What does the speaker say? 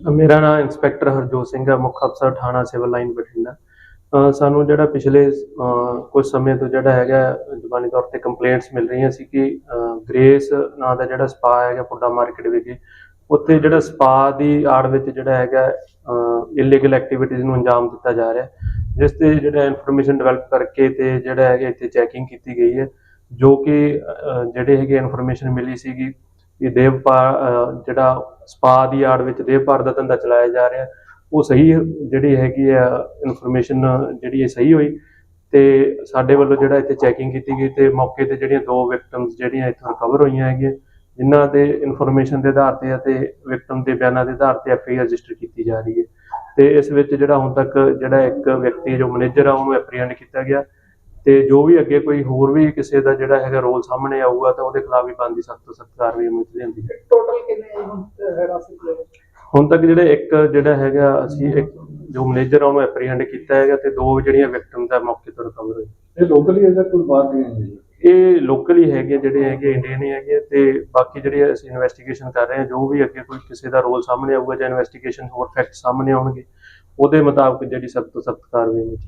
ਮੇਰਾ ਨਾਮ ਇੰਸਪੈਕਟਰ ਹਰਜੋਤ ਸਿੰਘ ਹੈ ਮੁੱਖ ਅਫਸਰ ਥਾਣਾ ਸਿਵਲ ਲਾਈਨ ਬਠਿੰਡਾ। ਸਾਨੂੰ ਜਿਹੜਾ ਪਿਛਲੇ ਅ, ਕੁਝ ਸਮੇਂ ਤੋਂ ਜਿਹੜਾ ਹੈਗਾ ਜ਼ੁਬਾਨੀ ਤੌਰ ਤੇ ਕੰਪਲੇਂਟਸ ਮਿਲ ਰਹੀਆਂ ਸੀ ਕਿ ਅ, ਗ੍ਰੇਸ ਨਾਂ ਦਾ ਜਿਹੜਾ ਸਪਾ ਹੈਗਾ ਪੁੱਡਾ ਮਾਰਕੀਟ ਵਿਖੇ ਉੱਥੇ ਜਿਹੜਾ ਸਪਾ ਦੀ ਆੜ ਵਿੱਚ ਜਿਹੜਾ ਹੈਗਾ ਇਲੀਗਲ ਐਕਟੀਵਿਟੀਜ਼ ਨੂੰ ਅੰਜਾਮ ਦਿੱਤਾ ਜਾ ਰਿਹਾ ਜਿਸ ਤੇ ਜਿਹੜਾ ਇਨਫੋਰਮੇਸ਼ਨ ਡਿਵੈਲਪ ਕਰਕੇ ਤੇ ਜਿਹੜਾ ਹੈਗਾ ਇੱਥੇ ਚੈਕਿੰਗ ਕੀਤੀ ਗਈ ਹੈ ਜੋ ਕਿ ਜਿਹੜੇ ਹੈਗੇ ਇਨਫੋਰਮੇਸ਼ਨ ਮਿਲੀ ਸੀਗੀ ਕਿ ਦੇਵਪਾਲ ਜਿਹੜਾ ਸਪਾ ਦੀ ਆੜ ਵਿੱਚ ਦੇਹ ਦੇਵਪਾਲ ਦਾ ਧੰਦਾ ਚਲਾਇਆ ਜਾ ਰਿਹਾ। ਉਹ ਸਹੀ ਜਿਹੜੀ ਹੈਗੀ ਆ ਇਨਫੋਰਮੇਸ਼ਨ ਜਿਹੜੀ ਹੈ ਸਹੀ ਹੋਈ ਤੇ ਸਾਡੇ ਵੱਲੋਂ ਜਿਹੜਾ ਇੱਥੇ ਚੈਕਿੰਗ ਕੀਤੀ ਗਈ ਤੇ ਮੌਕੇ ਤੇ ਜਿਹੜੀਆਂ ਦੋ ਵਿਕਟਮਸ ਜਿਹੜੀਆਂ ਇੱਥੋਂ ਰਿਕਵਰ ਹੋਈਆਂ ਹੈਗੀਆਂ, ਜਿਨ੍ਹਾਂ ਤੇ ਇਨਫੋਰਮੇਸ਼ਨ ਦੇ ਆਧਾਰ ਤੇ ਅਤੇ ਵਿਕਟਮ ਦੇ ਬਿਆਨਾਂ ਦੇ ਆਧਾਰ ਤੇ ਐਫਆਈਆਰ ਰਜਿਸਟਰ ਕੀਤੀ ਜਾ ਰਹੀ ਹੈ। ਤੇ ਇਸ ਵਿੱਚ ਜਿਹੜਾ ਹੁਣ ਤੱਕ ਜਿਹੜਾ ਇੱਕ ਵਿਅਕਤੀ ਜੋ ਮੈਨੇਜਰ ਆ, ਉਹਨੂੰ ਐਪਰੀਹੈਂਡ ਕੀਤਾ ਗਿਆ ਤੇ ਜੋ ਵੀ ਅੱਗੇ ਕੋਈ ਹੋਰ ਵੀ ਕਿਸੇ ਦਾ ਜਿਹੜਾ ਹੈਗਾ ਰੋਲ ਸਾਹਮਣੇ ਆਊਗਾ ਤਾਂ ਉਹਦੇ ਖਿਲਾਫ ਵੀ ਬਣਦੀ ਸਖਤ ਤੋਂ ਸਖਤ ਕਾਰਵਾਈ ਅਮਲ ਚ ਲਿਆਂਦੀ ਹੈ ਹੁਣ ਤੱਕ ਜਿਹੜੇ ਇੱਕ ਜਿਹੜਾ ਹੈਗਾ ਅਸੀਂ ਇੱਕ ਜੋ ਮੈਨੇਜਰ ਆ ਉਹਨੂੰ ਐਪਰੀਹੈਂਡ ਕੀਤਾ ਹੈਗਾ ਤੇ ਦੋ ਜਿਹੜੀਆਂ ਵਿਕਟਮਸ ਆ ਮੌਕੇ ਤੋਂ ਰਿਕਵਰ ਹੋਏ। ਇਹ ਲੋਕਲੀ ਹੈ ਜਾਂ ਕੋਈ ਬਾਹਰ ਦੀਆਂ ਹੈ? ਇਹ ਲੋਕਲੀ ਹੈਗੇ ਜਿਹੜੇ ਹੈਗੇ ਇੰਡੀਅਨ ਹੀ ਹੈਗੇ ਤੇ ਬਾਕੀ ਜਿਹੜੇ ਅਸੀਂ ਇਨਵੈਸਟੀਗੇਸ਼ਨ ਕਰ ਰਹੇ ਹਾਂ ਜੋ ਵੀ ਅੱਗੇ ਕੋਈ ਕਿਸੇ ਦਾ ਰੋਲ ਸਾਹਮਣੇ ਆਊਗਾ ਜਾਂ ਇਨਵੈਸਟੀਗੇਸ਼ਨ ਹੋਰ ਫੈਕਟ ਸਾਹਮਣੇ ਆਉਣਗੇ ਉਹਦੇ ਮੁਤਾਬਕ ਜਿਹੜੀ ਸਖਤ ਤੋਂ ਸਖਤ ਕਾਰਵਾਈ ਹੋਵੇਗੀ